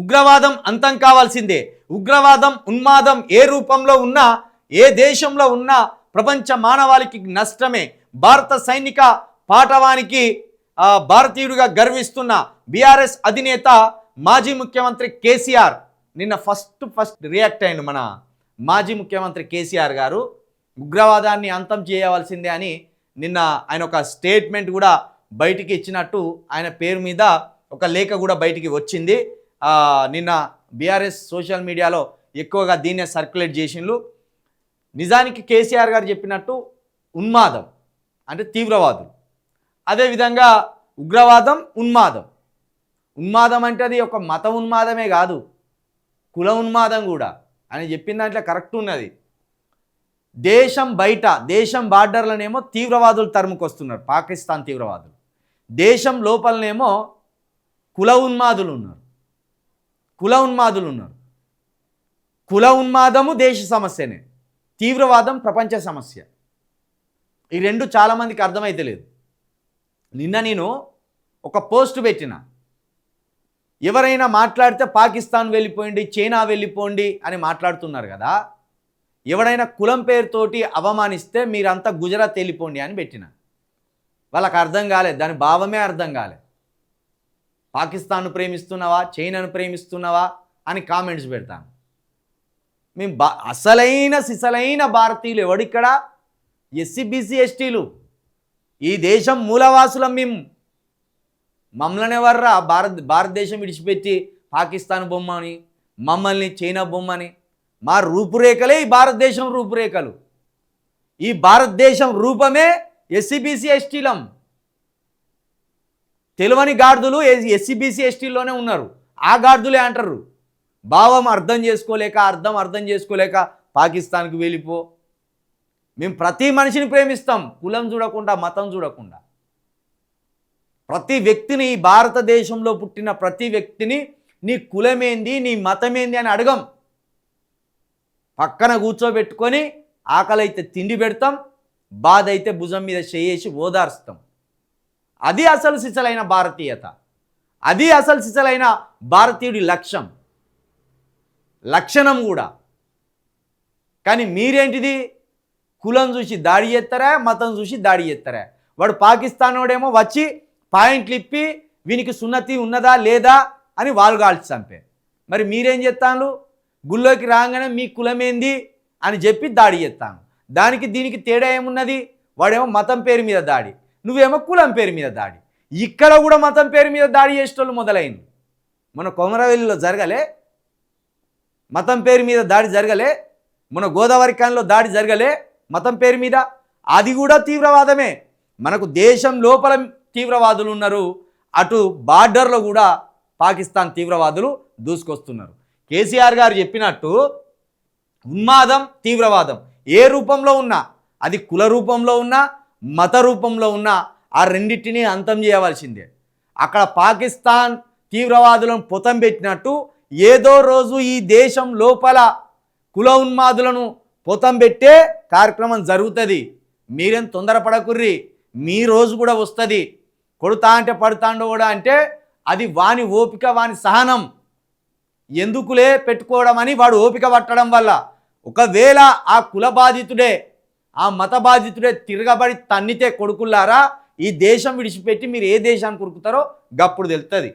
ఉగ్రవాదం అంతం కావాల్సిందే. ఉగ్రవాదం ఉన్మాదం ఏ రూపంలో ఉన్నా ఏ దేశంలో ఉన్నా ప్రపంచ మానవాళికి నష్టమే. భారత సైనిక పాఠవానికి భారతీయుడిగా గర్విస్తున్న బీఆర్ఎస్ అధినేత మాజీ ముఖ్యమంత్రి కేసీఆర్. నిన్న ఫస్ట్ ఫస్ట్ రియాక్ట్ అయిండు మన మాజీ ముఖ్యమంత్రి కేసీఆర్ గారు. ఉగ్రవాదాన్ని అంతం చేయవలసిందే అని నిన్న ఆయన ఒక స్టేట్మెంట్ కూడా బయటికి ఇచ్చినట్టు ఆయన పేరు మీద ఒక లేఖ కూడా బయటికి వచ్చింది. నిన్న బీఆర్ఎస్ సోషల్ మీడియాలో ఎక్కువగా దీన్నే సర్క్యులేట్ చేసిండ్రు నిజానికి కేసీఆర్ గారు చెప్పినట్టు ఉన్మాదం అంటే తీవ్రవాదులు. అదేవిధంగా ఉగ్రవాదం ఉన్మాదం. ఉన్మాదం అంటే అది ఒక మత ఉన్మాదమే కాదు కుల ఉన్మాదం కూడా. అని చెప్పిన దాంట్లో కరెక్ట్ ఉన్నది. దేశం బయట దేశం బార్డర్లనేమో తీవ్రవాదులు తరుముకొస్తున్నారు పాకిస్తాన్ తీవ్రవాదులు. దేశం లోపలనేమో కుల ఉన్మాదులు ఉన్నారు. కుల ఉన్మాదులు ఉన్నారు. కుల ఉన్మాదము దేశ సమస్యనే. తీవ్రవాదం ప్రపంచ సమస్య. ఈ రెండు చాలామందికి అర్థమైతే లేదు. నిన్న నేను ఒక పోస్ట్ పెట్టిన. ఎవరైనా మాట్లాడితే పాకిస్తాన్ వెళ్ళిపోయింది చైనా వెళ్ళిపోండి అని మాట్లాడుతున్నారు కదా. ఎవడైనా కులం పేరుతోటి అవమానిస్తే మీరంతా గుజరాత్ వెళ్ళిపోండి అని పెట్టిన. వాళ్ళకి అర్థం కాలేదు. దాని భావమే అర్థం కాలేదు. పాకిస్తాన్ను ప్రేమిస్తున్నావా? చైనాను ప్రేమిస్తున్నావా? అని కామెంట్స్ పెడతాను. మేము బా అసలైన సిసలైన భారతీయులు ఎవడిక్కడ? ఎస్సీ బీసీ ఎస్టీలు. ఈ దేశం మూలవాసులం మేము మమ్మల్ని ఎవర్రా? భారత్ భారతదేశం విడిచిపెట్టి పాకిస్తాన్ బొమ్మ అని మమ్మల్ని చైనా బొమ్మ అని మా రూపురేఖలే ఈ భారతదేశం రూపురేఖలు. ఈ భారతదేశం రూపమే ఎస్సీబీసీ ఎస్టీలం. తెలివని గాడిదలు ఎస్సీబీసీ ఎస్టీల్లోనే ఉన్నారు. ఆ గాడిదలే అంటారు భావం అర్థం చేసుకోలేక అర్థం అర్థం చేసుకోలేక పాకిస్తాన్కి వెళ్ళిపో. మేము ప్రతి మనిషిని ప్రేమిస్తాం. కులం చూడకుండా మతం చూడకుండా. ప్రతి వ్యక్తిని ఈ భారతదేశంలో పుట్టిన ప్రతి వ్యక్తిని నీ కులమేంది నీ మతమేంది అని అడగం. పక్కన కూర్చోబెట్టుకొని ఆకలి అయితే తిండి పెడతాం బాధ అయితే భుజం మీద చేయేసి ఓదార్స్తాం. అది అసలు సిసలైన భారతీయత. అది అసలు సిసలైన భారతీయుడి లక్ష్యం. లక్షణం కూడా. కానీ మీరేంటిది? కులం చూసి దాడి చేస్తారా? మతం చూసి దాడి చేస్తారా? వాడు పాకిస్తాన్ వాడేమో వచ్చి పాయింట్లు ఇప్పి వీనికి సున్నతి ఉన్నదా లేదా అని వాళ్ళు కాల్చి చంపే. మరి మీరేం చేస్తాను గుళ్ళోకి రాగానే మీ కులమేంది? అని చెప్పి దాడి చేస్తాను దానికి దీనికి తేడా ఏమున్నది? వాడేమో మతం పేరు మీద దాడి. నువ్వేమో కులం పేరు మీద దాడి. ఇక్కడ కూడా మతం పేరు మీద దాడి చేసేటోళ్ళు మొదలైంది. మన కొమరవెల్లిలో జరగలే. మతం పేరు మీద దాడి జరగలే. మన గోదావరి కాలంలో దాడి జరగలే మతం పేరు మీద. అది కూడా తీవ్రవాదమే. మనకు దేశం లోపల తీవ్రవాదులు ఉన్నారు. అటు బార్డర్లో కూడా పాకిస్తాన్ తీవ్రవాదులు దూసుకొస్తున్నారు. కేసీఆర్ గారు చెప్పినట్టు ఉన్మాదం తీవ్రవాదం ఏ రూపంలో ఉన్నా అది కుల రూపంలో ఉన్నా మత రూపంలో ఉన్న ఆ రెండింటినీ అంతం చేయవలసిందే. అక్కడ పాకిస్తాన్ తీవ్రవాదులను పొతం పెట్టినట్టు ఏదో రోజు ఈ దేశం లోపల కుల ఉన్మాదులను పొతం పెట్టే కార్యక్రమం జరుగుతుంది. మీరేం తొందరపడకుర్రి మీ రోజు కూడా వస్తుంది. కొడుతా అంటే పడుతాండో కూడా అంటే అది వాని ఓపిక వాని సహనం. ఎందుకులే పెట్టుకోవడం అని వాడు ఓపిక పట్టడం వల్ల. ఒకవేళ ఆ కుల బాధితుడే ఆ మత బాధితుడే తిరగబడి తన్నితే కొడుకుల్లారా? ఈ దేశం విడిచిపెట్టి మీరు ఏ దేశానికి కొడుకుతారో గప్పుడు తెలుస్తుంది